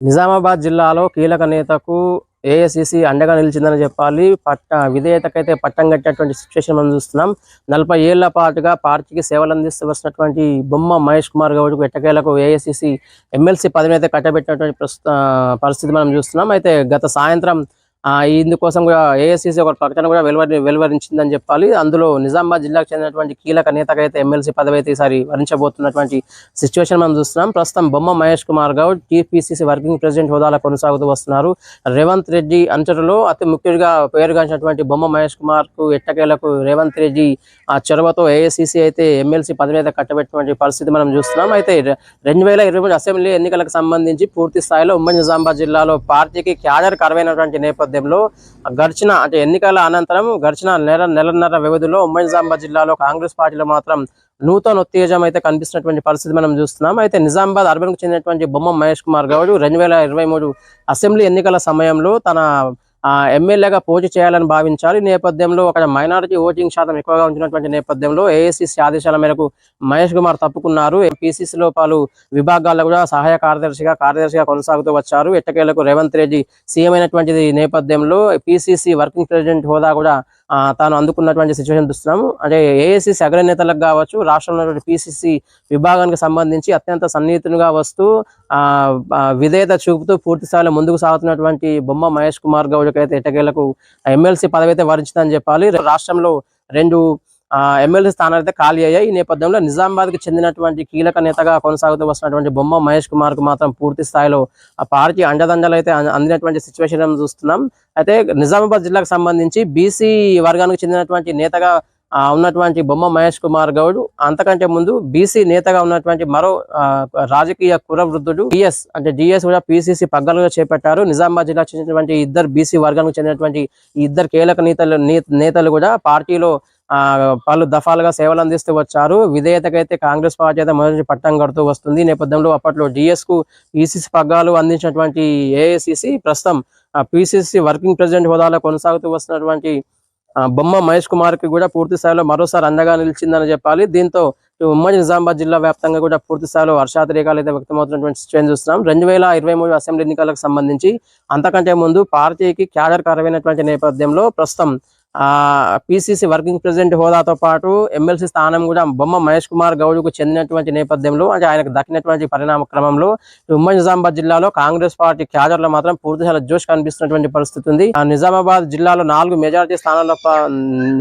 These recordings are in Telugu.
నిజామాబాద్ జిల్లాలో కీలక నేతకు ఏఐసిసి అండగా నిలిచిందని చెప్పాలి. పట్ట విధేయతకైతే పట్టం కట్టేటువంటి సిచ్యువేషన్ మనం చూస్తున్నాం. నలభై ఏళ్ళ పాటుగా పార్టీకి సేవలు అందిస్తూ వస్తున్నటువంటి బొమ్మ మహేష్ కుమార్ గౌడ్కు ఎట్టకేలకు ఏఐసిసి ఎమ్మెల్సీ పదవిని అయితే కట్టబెట్టినటువంటి పరిస్థితి మనం చూస్తున్నాం. అయితే గత సాయంత్రం ఇందుకోసం కూడా ఏఐసిసి ఒక ప్రకటన కూడా వెలువరి వెలువరించిందని చెప్పాలి. అందులో నిజామాబాద్ జిల్లాకు చెందినటువంటి కీలక నేతకైతే ఎమ్మెల్సీ పదవి అయితే ఈసారి వరించబోతున్నటువంటి సిచ్యువేషన్ మనం చూస్తున్నాం. ప్రస్తుతం Bomma Mahesh Kumar Goud TPCC working president హోదాలో కొనసాగుతూ వస్తున్నారు. రేవంత్ రెడ్డి అంచరులో అతి ముఖ్యంగా పేరుగాంచినటువంటి బొమ్మ మహేష్ కుమార్కు ఎట్టకేలకు రేవంత్ రెడ్డి ఆ చొరవతో ఏఐసిసి అయితే ఎమ్మెల్సీ పదవి అయితే కట్టబెట్టినటువంటి పరిస్థితి మనం చూస్తున్నాం. అయితే రెండు వేల ఇరవై మూడు అసెంబ్లీ ఎన్నికలకు సంబంధించి పూర్తి స్థాయిలో ఉమ్మడి నిజామాబాద్ జిల్లాలో పార్టీకి క్యాడర్ కరువైనటువంటి నేపథ్యంలో గడిచిన అంటే ఎన్నికల అనంతరం గడిచిన నెల నెలన్నర వ్యవధిలో ఉమ్మడి నిజామాబాద్ జిల్లాలో కాంగ్రెస్ పార్టీలో మాత్రం నూతన ఉత్తేజం అయితే కనిపిస్తున్నటువంటి పరిస్థితి మనం చూస్తున్నాం. అయితే నిజామాబాద్ అర్బన్కు చెందినటువంటి బొమ్మ మహేష్ కుమార్ గౌడ్ రెండు వేల ఇరవై మూడు అసెంబ్లీ ఎన్నికల సమయంలో తన ఎమ్మెల్యేగా పోటీ చేయాలని భావించారు ఈ నేపథ్యంలో అక్కడ మైనారిటీ ఓటింగ్ శాతం ఎక్కువగా ఉంచినటువంటి నేపథ్యంలో ఏఐసిసి ఆదేశాల మేరకు మహేష్ కుమార్ తప్పుకున్నారు. పిసిసిలో పలు విభాగాల్లో కూడా సహాయ కార్యదర్శిగా కార్యదర్శిగా కొనసాగుతూ వచ్చారు. ఎట్టకేలకు రేవంత్ రెడ్డి సీఎం అయినటువంటిది నేపథ్యంలో పిసిసి వర్కింగ్ ప్రెసిడెంట్ హోదా కూడా తాను అందుకున్నటువంటి సిచ్యువేషన్ చూస్తున్నాము. అంటే ఏఐసిసి అగ్రనేతలకు కావచ్చు రాష్ట్రంలో పిసిసి విభాగానికి సంబంధించి అత్యంత సన్నిహితునిగా వస్తూ ఆ విధేయత చూపుతూ పూర్తిస్థాయిలో ముందుకు సాగుతున్నటువంటి బొమ్మ మహేష్ కుమార్ గౌడ్ అయితే ఎట్టకేలకు ఎమ్మెల్సీ పదవి అయితే వరించిందని చెప్పాలి. రాష్ట్రంలో రెండు ఆ, ఎమ్మెల్సీ స్థానాలు అయితే ఖాళీ అయ్యాయి. ఈ నేపథ్యంలో నిజామాబాద్కి చెందినటువంటి కీలక నేతగా కొనసాగుతూ వస్తున్నటువంటి బొమ్మ మహేష్ కుమార్కు మాత్రం పూర్తి స్థాయిలో ఆ పార్టీ అండదండలు అయితే అందినటువంటి సిచ్యువేషన్ చూస్తున్నాం. అయితే నిజామాబాద్ జిల్లాకు సంబంధించి బీసీ వర్గానికి చెందినటువంటి నేతగా ఉన్నటువంటి బొమ్మ మహేష్ కుమార్ గౌడ్ అంతకంటే ముందు బీసీ నేతగా ఉన్నటువంటి మరో ఆ, రాజకీయ కురవృద్ధుడు డిఎస్ అంటే డిఎస్ కూడా పిసిసి పగ్గాలుగా చేపట్టారు. నిజామాబాద్ జిల్లా చెందినటువంటి ఇద్దరు బీసీ వర్గానికి చెందినటువంటి ఇద్దరు కీలక నేతలు నేతలు కూడా పార్టీలో ఆ పలు దఫాలుగా సేవలు అందిస్తూ వచ్చారు. విధేయతకైతే కాంగ్రెస్ పార్టీ అయితే మొదటి పట్టం కడుతూ వస్తుంది. నేపథ్యంలో అప్పట్లో డిఎస్కు ఈసీసీ పగ్గాలు అందించినటువంటి ఏఐసిసి ప్రస్తుతం పిసిసి వర్కింగ్ ప్రెసిడెంట్ హోదాలో కొనసాగుతూ వస్తున్నటువంటి బొమ్మ మహేష్ కుమార్కి కూడా పూర్తి స్థాయిలో మరోసారి అండగా నిలిచిందని చెప్పాలి. దీంతో ఉమ్మడి నిజామాబాద్ జిల్లా వ్యాప్తంగా కూడా పూర్తి స్థాయిలో వర్షాతిరేకాలు అయితే వ్యక్తమవుతున్నటువంటి సిచ్యువేషన్ చూస్తున్నాం. రెండు వేల ఇరవై మూడు అసెంబ్లీ ఎన్నికలకు సంబంధించి అంతకంటే ముందు పార్టీకి క్యాడర్ కరవైనటువంటి నేపథ్యంలో ప్రస్తుతం పిసిసి వర్కింగ్ ప్రెసిడెంట్ హోదాతో పాటు ఎమ్మెల్సీ స్థానం కూడా బొమ్మ మహేష్ కుమార్ గౌడ్కు చెందినటువంటి నేపథ్యంలో అంటే ఆయనకు దక్కినటువంటి పరిణామ క్రమంలో ఉమ్మ ఉమ్మడి నిజామాబాద్ జిల్లాలో కాంగ్రెస్ పార్టీ క్యాడర్లో మాత్రం పూర్తిగా జోష్ కనిపిస్తున్నటువంటి పరిస్థితి ఉంది. ఆ నిజామాబాద్ జిల్లాలో నాలుగు మెజారిటీ స్థానాల ప-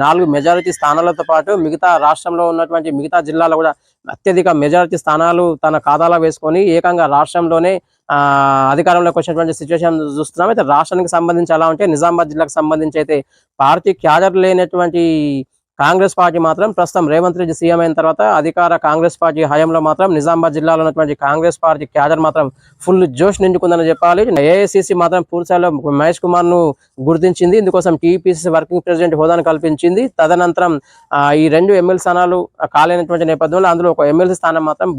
నాలుగు మెజారిటీ స్థానాలతో పాటు మిగతా రాష్ట్రంలో ఉన్నటువంటి మిగతా జిల్లాలో కూడా అత్యధిక మెజారిటీ స్థానాలు తన ఖాతాలో వేసుకొని ఏకంగా రాష్ట్రంలోనే అధికారంలోకి వచ్చినటువంటి సిచ్యువేషన్ చూస్తున్నాం. అయితే రాష్ట్రానికి సంబంధించి ఎలా ఉంటే నిజామాబాద్ జిల్లాకు సంబంధించి అయితే పార్టీ క్యాడర్ లేనటువంటి కాంగ్రెస్ పార్టీ మాత్రం ప్రస్తుతం రేవంత్ రెడ్డి సీఎం అయిన తర్వాత అధికార కాంగ్రెస్ పార్టీ హయాంలో మాత్రం నిజామాబాద్ జిల్లాలో ఉన్నటువంటి కాంగ్రెస్ పార్టీ క్యాడర్ మాత్రం ఫుల్ జోష్ నిండుకుందని చెప్పాలి. ఏఐసిసి మాత్రం పూర్తిస్థాయిలో మహేష్ కుమార్ను గుర్తించింది. ఇందుకోసం టీపీసీసీ వర్కింగ్ ప్రెసిడెంట్ హోదాను కల్పించింది. తదనంతరం ఆ, ఈ రెండు ఎమ్మెల్యే స్థానాలు కాలేనటువంటి నేపథ్యంలో అందులో ఒక ఎమ్మెల్సీ స్థానం మాత్రం